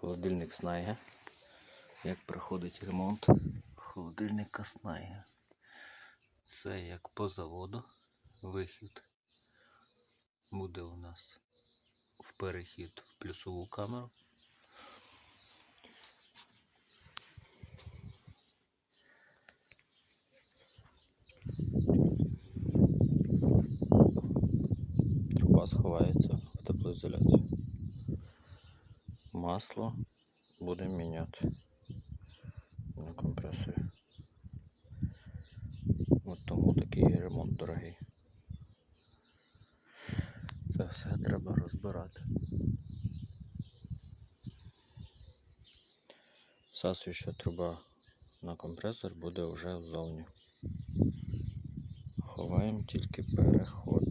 Холодильник Снайга. Як проходить ремонт холодильника Снайга. Це як по заводу. Вихід буде у нас в перехід в плюсову камеру. Труба сховається в теплоізоляцію. Масло будемо міняти на компресорі. От тому такий ремонт дорогий. Це все треба розбирати. Всасуюча труба на компресор буде вже ззовні. Ховаємо тільки переход.